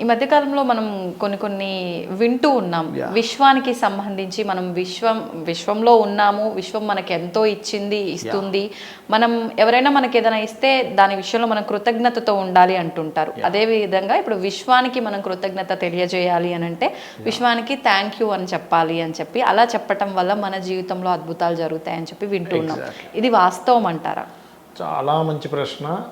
ఈ మధ్యకాలంలో మనం కొన్ని కొన్ని వింటూ ఉన్నాం. విశ్వానికి సంబంధించి మనం విశ్వం విశ్వంలో ఉన్నాము విశ్వం మనకి ఎంతో ఇచ్చింది ఇస్తుంది. మనం ఎవరైనా మనకి ఏదైనా ఇస్తే దాని విషయంలో మనం కృతజ్ఞతతో ఉండాలి అంటుంటారు. అదే విధంగా ఇప్పుడు విశ్వానికి మనం కృతజ్ఞత తెలియజేయాలి అని అంటే విశ్వానికి థ్యాంక్ యూ అని చెప్పాలి అని చెప్పి అలా చెప్పటం వల్ల మన జీవితంలో అద్భుతాలు జరుగుతాయని చెప్పి వింటున్నాం ఇది వాస్తవం అంటారా? చాలా మంచి ప్రశ్న.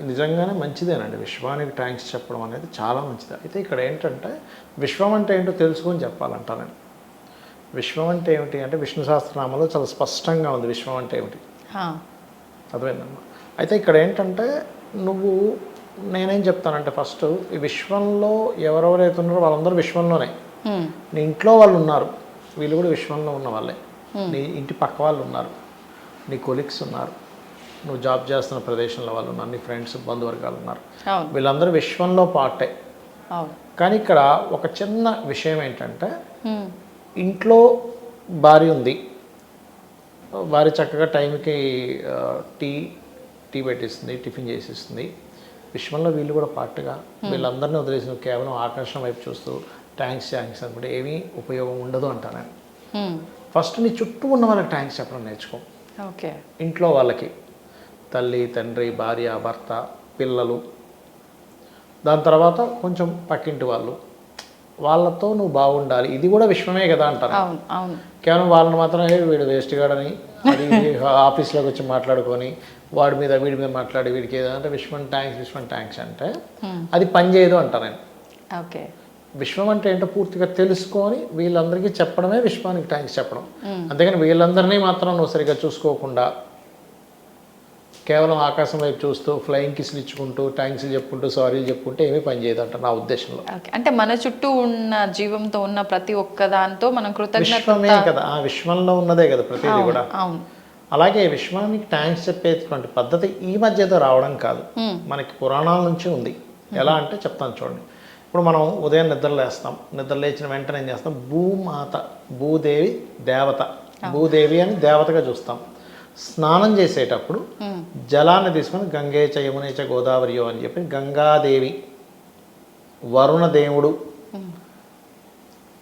నిజంగానే మంచిదేనండి. విశ్వానికి థ్యాంక్స్ చెప్పడం అనేది చాలా మంచిది. అయితే ఇక్కడ ఏంటంటే విశ్వం అంటే ఏంటో తెలుసుకొని చెప్పాలంటా నేను విశ్వం అంటే ఏమిటి అంటే విష్ణు సహస్రనామంలో చాలా స్పష్టంగా ఉంది విశ్వం అంటే ఏమిటి. అర్థమైందమ్మా. అయితే ఇక్కడ ఏంటంటే నువ్వు నేనేం చెప్తానంటే ఫస్ట్ ఈ విశ్వంలో ఎవరెవరైతే ఉన్నారో వాళ్ళందరూ విశ్వంలోనే. నీ ఇంట్లో వాళ్ళు ఉన్నారు. వీళ్ళు కూడా విశ్వంలో ఉన్న వాళ్ళే. నీ ఇంటి పక్క వాళ్ళు ఉన్నారు. నీ కొలీగ్స్ ఉన్నారు. నువ్వు జాబ్ చేస్తున్న ప్రదేశంలో వాళ్ళు ఉన్నారు నీ ఫ్రెండ్స్ బంధువర్గాలు ఉన్నారు. వీళ్ళందరూ విశ్వంలో పార్టే. కానీ ఇక్కడ ఒక చిన్న విషయం ఏంటంటే. ఇంట్లో భార్య ఉంది. భార్య చక్కగా టైంకి టీ టీ పెట్టిస్తుంది టిఫిన్ చేసిస్తుంది. విశ్వంలో వీళ్ళు కూడా పార్ట్గా. వీళ్ళందరినీ వదిలేసి నువ్వు కేవలం ఆకర్షణ వైపు చూస్తూ థ్యాంక్స్ థ్యాంక్స్ అనుకుంటే ఏమీ ఉపయోగం ఉండదు అంటాను. ఫస్ట్ నీ చుట్టూ ఉన్న వాళ్ళకి థ్యాంక్స్ చెప్పడం నేర్చుకో. ఓకే. ఇంట్లో వాళ్ళకి. తల్లి తండ్రి భార్య భర్త పిల్లలు. దాని తర్వాత కొంచెం పక్కింటి వాళ్ళు. వాళ్ళతో నువ్వు బాగుండాలి. ఇది కూడా విశ్వమే కదా అంటారు. కేవలం వాళ్ళని మాత్రం "ఏ, వీడు వేస్ట్ గాడని అది ఆఫీస్లోకి వచ్చి మాట్లాడుకొని వాడి మీద వీడి మీద మాట్లాడి వీడికి ఏదంటే విశ్వం ట్యాంక్స్ విశ్వం ట్యాంక్స్ అంటే అది పని చేయదు అంటా నేను ఓకే. విశ్వం అంటే ఏంటో పూర్తిగా తెలుసుకొని వీళ్ళందరికీ చెప్పడమే విశ్వానికి థ్యాంక్స్ చెప్పడం. అంతేగాని వీళ్ళందరినీ మాత్రం నువ్వు సరిగ్గా చూసుకోకుండా కేవలం ఆకాశం వైపు చూస్తూ ఫ్లయింగ్ కిస్లు ఇచ్చుకుంటూ థ్యాంక్స్ చెప్పుకుంటూ సారీలు చెప్పుకుంటే ఏమీ పని చేయదంట నా ఉద్దేశంలో. అంటే మన చుట్టూ ఉన్న జీవంతో ఉన్న ప్రతి ఒక్క దాంతో మనం కృతజ్ఞత విశ్వమే కదా. ఆ విశ్వంలో ఉన్నదే కదా ప్రతిదీ కూడా. అవును. అలాగే విశ్వానికి థ్యాంక్స్ చెప్పేటువంటి పద్ధతి ఈ మధ్యతో రావడం కాదు. మనకి పురాణాల నుంచి ఉంది. ఎలా అంటే చెప్తాను చూడండి. ఇప్పుడు మనం ఉదయం నిద్ర లేస్తాం నిద్ర లేచిన వెంటనే ఏం చేస్తాం? భూమాత భూదేవి దేవత. భూదేవి అని దేవతగా చూస్తాం. స్నానం చేసేటప్పుడు జలాన్ని తీసుకొని గంగే చ యమునే చ గోదావరియో అని చెప్పి గంగాదేవి వరుణ దేవుడు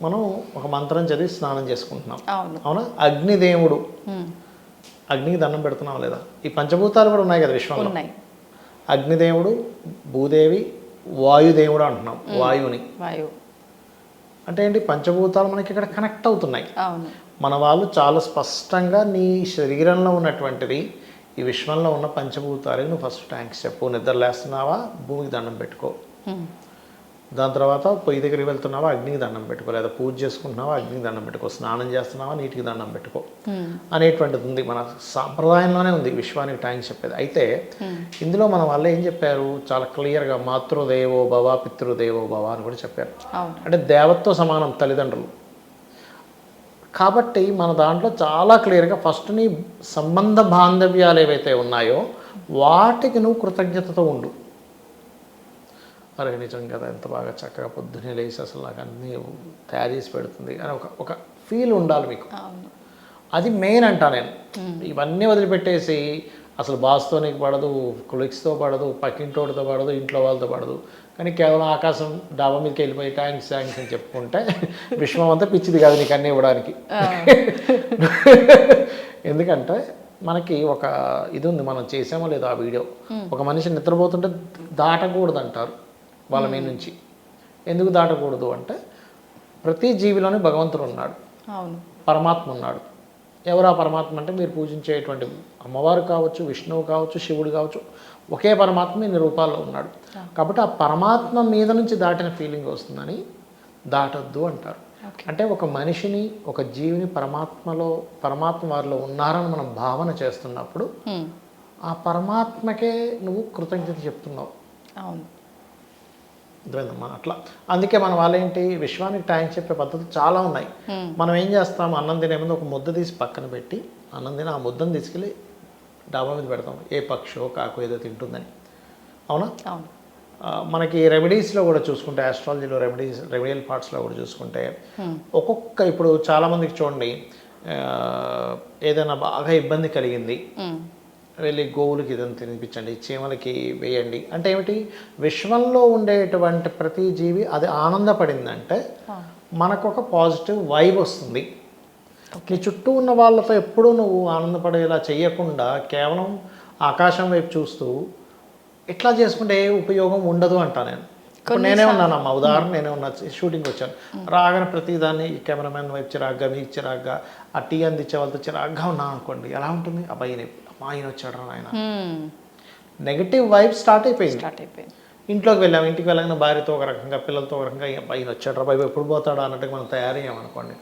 మనం ఒక మంత్రం చదివి స్నానం చేసుకుంటున్నాం. అవును. అగ్నిదేవుడు. అగ్నికి దండం పెడుతున్నాం లేదా? ఈ పంచభూతాలు కూడా ఉన్నాయి కదా విశ్వంలో. ఉన్నాయి. అగ్నిదేవుడు భూదేవి వాయుదేవుడు అంటున్నాం. వాయువుని. వాయువు. అంటే ఏంటి? పంచభూతాలు మనకి ఇక్కడ కనెక్ట్ అవుతున్నాయి. మన వాళ్ళు చాలా స్పష్టంగా నీ శరీరంలో ఉన్నటువంటిది ఈ విశ్వంలో ఉన్న పంచభూతాలకి నువ్వు ఫస్ట్ థ్యాంక్స్ చెప్పు. నిద్ర లేస్తున్నావా? భూమికి దండం పెట్టుకో. దాని తర్వాత పొయ్యి దగ్గరికి వెళ్తున్నావా? అగ్నికి దండం పెట్టుకో. లేదా పూజ చేసుకుంటున్నావా? అగ్నికి దండం పెట్టుకో. స్నానం చేస్తున్నావా? నీటికి దండం పెట్టుకో. అనేటువంటిది ఉంది. మన సాంప్రదాయంలోనే ఉంది. విశ్వానికి థ్యాంక్స్ చెప్పేది. అయితే ఇందులో మన వాళ్ళు ఏం చెప్పారు? చాలా క్లియర్గా మాతృదేవో భవ పితృదేవో భవ అని కూడా చెప్పారు. అంటే దేవతతో సమానం తల్లిదండ్రులు. కాబట్టి మన దాంట్లో చాలా క్లియర్గా ఫస్ట్ నీ సంబంధ బాంధవ్యాలు ఏవైతే ఉన్నాయో వాటికి నువ్వు కృతజ్ఞతతో ఉండు. అరే నిజం కదా ఎంత బాగా చక్కగా పొద్దున్నే లేచి అసలు నాకు అన్నీ తయారు చేసి పెడుతుంది అని ఒక ఒక ఫీల్ ఉండాలి మీకు. అది మెయిన్ అంటా నేను. ఇవన్నీ వదిలిపెట్టేసి అసలు బాస్తో నీకు పడదు కొలిక్స్తో పడదు పక్కింటోడితో పడదు ఇంట్లో వాళ్ళతో పడదు. కానీ కేవలం ఆకాశం డాబా మీదకి వెళ్ళిపోయి థ్యాంక్స్ థ్యాంక్స్ అని చెప్పుకుంటే విశ్వం అంతా పిచ్చిది కాదు నీకు అన్నీ ఇవ్వడానికి. ఎందుకంటే మనకి ఒక ఇది ఉంది మనం చేసామో లేదో ఆ వీడియో. ఒక మనిషి నిద్రపోతుంటే దాటకూడదు అంటారు వాళ్ళ మీద నుంచి. ఎందుకు దాటకూడదు అంటే ప్రతి జీవిలోనే భగవంతుడు ఉన్నాడు. పరమాత్మ ఉన్నాడు. ఎవరు పరమాత్మ అంటే మీరు పూజించేటువంటి అమ్మవారు కావచ్చు విష్ణువు కావచ్చు శివుడు కావచ్చు ఒకే పరమాత్మ ఇన్ని రూపాల్లో ఉన్నాడు. కాబట్టి ఆ పరమాత్మ మీద నుంచి దాటిన ఫీలింగ్ వస్తుందని దాటొద్దు అంటారు. అంటే ఒక మనిషిని ఒక జీవిని పరమాత్మలో పరమాత్మ వారిలో ఉన్నారని మనం భావన చేస్తున్నప్పుడు. ఆ పరమాత్మకే నువ్వు కృతజ్ఞత చెప్తున్నావు. అవును. అర్థమైందమ్మా అట్లా. అందుకే మన వాళ్ళేంటి విశ్వానికి టైం చెప్పే పద్ధతులు చాలా ఉన్నాయి. మనం ఏం చేస్తాం అన్నం తినే ముందు ఒక ముద్ద తీసి పక్కన పెట్టి అన్నం తిని ఆ ముద్దను తీసుకెళ్ళి డాబా మీద పెడతాం. ఏ పక్షో కాకు ఏదో తింటుందని. అవునా? మనకి రెమెడీస్లో కూడా చూసుకుంటే ఆస్ట్రాలజీలో రెమెడీస్ రెమెడియల్ పార్ట్స్లో కూడా చూసుకుంటే ఒక్కొక్క ఇప్పుడు చాలామందికి చూడండి ఏదైనా బాగా ఇబ్బంది కలిగింది. వెళ్ళి గోవులకి ఇదని తినిపించండి చీమలకి వేయండి. అంటే ఏమిటి? విశ్వంలో ఉండేటువంటి ప్రతి జీవి అది ఆనందపడిందంటే మనకు ఒక పాజిటివ్ వైబ్ వస్తుంది. నీ చుట్టూ ఉన్న వాళ్ళతో ఎప్పుడూ నువ్వు ఆనందపడేలా చేయకుండా కేవలం ఆకాశం వైపు చూస్తూ ఇట్లా చేసుకుంటే ఏ ఉపయోగం ఉండదు అంటా నేను. నేనే ఉన్నానమ్మా ఉదాహరణ నేనే ఉన్నా షూటింగ్ వచ్చాను. రాగానే ప్రతిదాన్ని ఈ కెమెరామెన్ వైపు చిరాగ్గా మీకు చిరాగ్గా ఆ టీ అందించే వాళ్ళతో చిరాగ్గా ఉన్నాను అనుకోండి ఎలా ఉంటుంది? అబ్బాయి ఆయన వచ్చాడు ఆయన. నెగిటివ్ వైబ్ స్టార్ట్ అయిపోయింది. స్టార్ట్ అయిపోయింది. ఇంట్లోకి వెళ్ళాము ఇంటికి వెళ్ళగానే భార్యతో ఒక రకంగా పిల్లలతో ఒక రకంగా ఈయన వచ్చాడు రా బాబు ఎప్పుడు పోతాడా? అన్నట్టుగా మనం తయారయ్యాం అనుకోండి.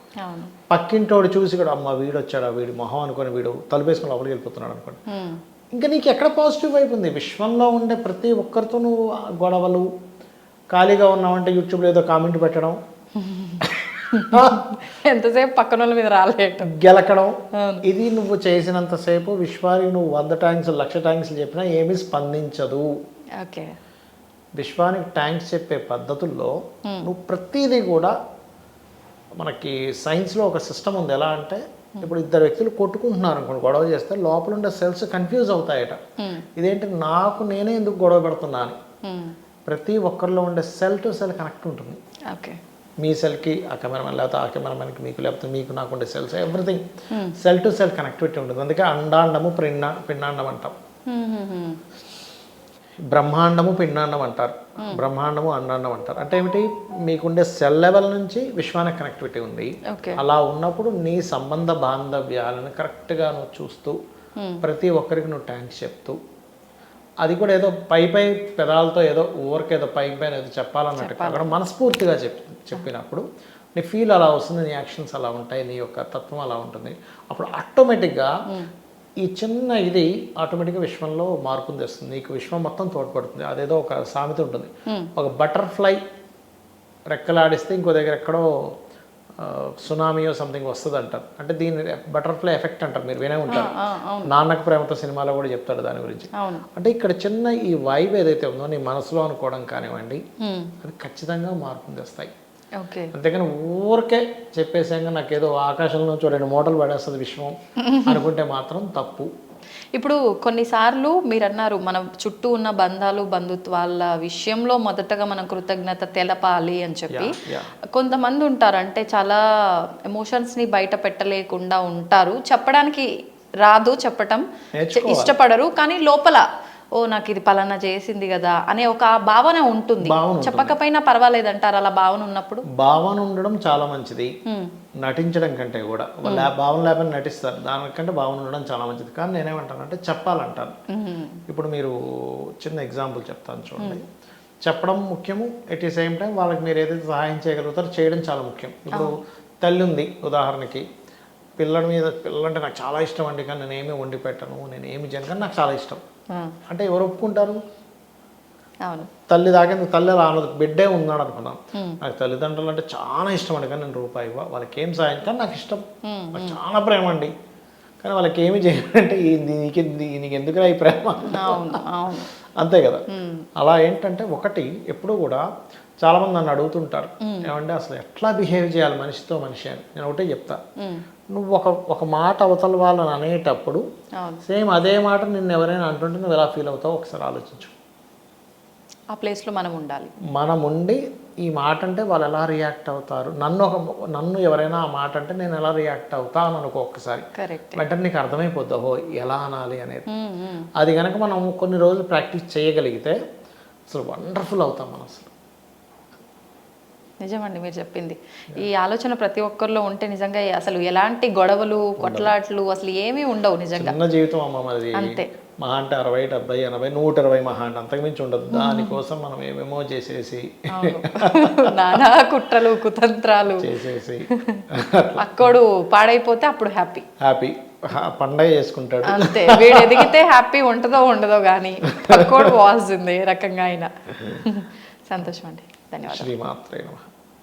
పక్కింటోడు చూసి కూడా అమ్మ వీడు వచ్చాడా వీడు మొహం అనుకొని వీడు తలుపేసుకొని లోపలికి వెళ్ళిపోతున్నాడు అనుకోండి. ఇంకా నీకు ఎక్కడ పాజిటివ్ వైపు ఉంది? విశ్వంలో ఉండే ప్రతి ఒక్కరితో నువ్వు గొడవలు ఖాళీగా ఉన్నావంటే యూట్యూబ్లో ఏదో కామెంట్ పెట్టడం ఎంతసేపు పక్కన వాళ్ళ మీద రాలేయటం గెలకడం. ఇది నువ్వు చేసినంతసేపు విశ్వానికి నువ్వు వంద ట్యాంక్స్ లక్ష ట్యాంక్స్ చెప్పినా ఏమీ స్పందించదు. ఓకే. విశ్వానికి ట్యాంక్స్ చెప్పే పద్ధతుల్లో నువ్వు ప్రతిదీ కూడా మనకి సైన్స్లో ఒక సిస్టమ్ ఉంది. ఎలా అంటే ఇప్పుడు ఇద్దరు వ్యక్తులు కొట్టుకుంటున్నారు అనుకోండి గొడవ చేస్తే లోపల ఉండే సెల్స్ కన్ఫ్యూజ్ అవుతాయట. ఇదేంటి? నాకు నేనే ఎందుకు గొడవ పెడుతున్నాను. ప్రతి ఒక్కరిలో ఉండే సెల్ టు సెల్ కనెక్ట్ ఉంటుంది. ఓకే. మీ సెల్కి ఆ కెమెరామెన్ లేకపోతే ఆ కెమెరామెన్కి మీకు లేకపోతే మీకు నాకు ఉండే cells everything. Cell to cell connectivity ఉంటుంది అందుకే అండాండము పిండా పిండాండం అంటాం. బ్రహ్మాండము పిండాండం అంటారు. బ్రహ్మాండము అండాండం అంటారు. అంటే ఏమిటి? మీకుండే సెల్ లెవెల్ నుంచి విశ్వానికి కనెక్టివిటీ ఉంది. అలా ఉన్నప్పుడు నీ సంబంధ బాంధవ్యాలను కరెక్ట్గా నువ్వు చూస్తూ ప్రతి ఒక్కరికి నువ్వు థ్యాంక్స్ చెప్తూ అది కూడా ఏదో పై పై పెదాలతో ఏదో ఊరికి ఏదో పై పైన ఏదో చెప్పాలన్నట్టు కాకుండా మనస్ఫూర్తిగా చెప్ చెప్పినప్పుడు నీ ఫీల్ అలా వస్తుంది నీ యాక్షన్స్ అలా ఉంటాయి నీ యొక్క తత్వం అలా ఉంటుంది. అప్పుడు ఆటోమేటిక్గా ఈ చిన్న ఇది ఆటోమేటిక్గా విశ్వంలో మార్పుని తెస్తుంది. నీకు విశ్వం మొత్తం తోడ్పడుతుంది. అదేదో ఒక సామెత ఉంటుంది. ఒక బటర్ఫ్లై రెక్కలాడిస్తే ఇంకో దగ్గర ఎక్కడో ఆ, సునామీయో సంథింగ్ వస్తుంది అంటారు అంటే దీని బటర్ఫ్లై ఎఫెక్ట్ అంటారు మీరు వినే ఉంటారు. నాన్నకు ప్రేమతో సినిమాలో కూడా చెప్తాడు దాని గురించి. అంటే ఇక్కడ చిన్న ఈ వైబ్ ఏదైతే ఉందో నీ మనసులో అనుకోవడం కానివ్వండి. అది ఖచ్చితంగా మార్పుని తెస్తాయి. అంతేకాని ఊరికే చెప్పేసాక నాకేదో ఆకాశంలో నుంచి రెండు మూటలు పడేస్తుంది విశ్వం అనుకుంటే మాత్రం తప్పు. ఇప్పుడు కొన్నిసార్లు మీరు అన్నారు మన చుట్టూ ఉన్న బంధాలు బంధుత్వాల విషయంలో మొదటగా మనం కృతజ్ఞత తెలపాలి అని చెప్పి. కొంతమంది ఉంటారు అంటే చాలా ఎమోషన్స్ని బయట పెట్టలేకుండా ఉంటారు. చెప్పడానికి రాదు చెప్పటం. ఇష్టపడరు కానీ లోపల ఓ నాకు ఇది పలానా చేసింది కదా అనే ఒక భావన ఉంటుంది. చెప్పకపోయినా పర్వాలేదు అంటారు అలా భావన ఉన్నప్పుడు? భావన ఉండడం చాలా మంచిది. నటించడం కంటే కూడా. వాళ్ళ భావన లేకపోతే నటిస్తారు. దానికంటే భావన ఉండడం చాలా మంచిది. కానీ నేనేమంటానంటే చెప్పాలంటాను. ఇప్పుడు మీరు చిన్న ఎగ్జాంపుల్ చెప్తాను చూడండి. చెప్పడం ముఖ్యము. ఎట్ ఈ సేమ్ టైం వాళ్ళకి మీరు ఏదైతే సహాయం చేయగలుగుతారో చేయడం చాలా ముఖ్యం. ఇప్పుడు తల్లి ఉంది ఉదాహరణకి. పిల్లడి మీద పిల్లలంటే నాకు చాలా ఇష్టం అండి. కానీ నేను ఏమీ వండి పెట్టను నేను ఏమి చేయను. కానీ నాకు చాలా ఇష్టం. అంటే ఎవరు ఒప్పుకుంటారు? తల్లి దాకా తల్లి అనదు బిడ్డే ఉన్నాడు అనుకున్నాను నాకు తల్లిదండ్రులు అంటే చాలా ఇష్టం అండి. కానీ నేను రూపాయి ఇవ్వ. వాళ్ళకి ఏం సాయం కానీ నాకు ఇష్టం. నాకు చాలా ప్రేమ అండి. కానీ వాళ్ళకి ఏమి చేయాలంటే నీకు నీకు ఎందుకురా ఈ ప్రేమ? అంతే కదా. అలా ఏంటంటే ఒకటి ఎప్పుడు కూడా చాలామంది నన్ను అడుగుతుంటారు. ఏమంటే అసలు ఎట్లా బిహేవ్ చేయాలి మనిషితో మనిషి అని. నేను ఒకటే చెప్తా. నువ్వు ఒక ఒక మాట అవతల వాళ్ళని అనేటప్పుడు సేమ్ అదే మాట నిన్ను ఎవరైనా అంటుంటే నువ్వు ఎలా ఫీల్ అవుతావు ఒకసారి ఆలోచించు. ఆ ప్లేస్లో మనం ఉండాలి. మనం ఉండి ఈ మాట అంటే వాళ్ళు ఎలా రియాక్ట్ అవుతారు? నన్ను ఒక నన్ను ఎవరైనా ఆ మాట అంటే నేను ఎలా రియాక్ట్ అవుతా అని అనుకో ఒక్కసారి. వెంటనే నీకు అర్థమైపోద్ది ఓహో ఎలా అనాలి అనేది. అది కనుక మనం కొన్ని రోజులు ప్రాక్టీస్ చేయగలిగితే అసలు వండర్ఫుల్ అవుతాం మనం అసలు. నిజమండి మీరు చెప్పింది. ఈ ఆలోచన ప్రతి ఒక్కరిలో ఉంటే నిజంగా అసలు ఎలాంటి గొడవలు కొట్లాట్లు అసలు ఏమీ ఉండవు నిజంగా. చిన్న జీవితం అమ్మ మనది అంతే. మహా అంటే అరవై డెబ్బై ఎనభై నూట ఇరవై మహా అంటే అంతకుమించి ఉండదు. దానికోసం మనం ఏమేమో చేసేసి. నానా కుట్రలు కుతంత్రాలు. చేసేసి. అక్కడు పాడైపోతే అప్పుడు హ్యాపీ. హ్యాపీ. పండగ చేసుకుంటాడు. అంతే. వీడు ఎదిగితే హ్యాపీ ఉంటుందో ఉండదో కానీ పక్కోడు పోవాల్సిందే ఏ రకంగా అయినా. సంతోషం అండి ధన్యవాదాలు. శ్రీమాత్రే నమ.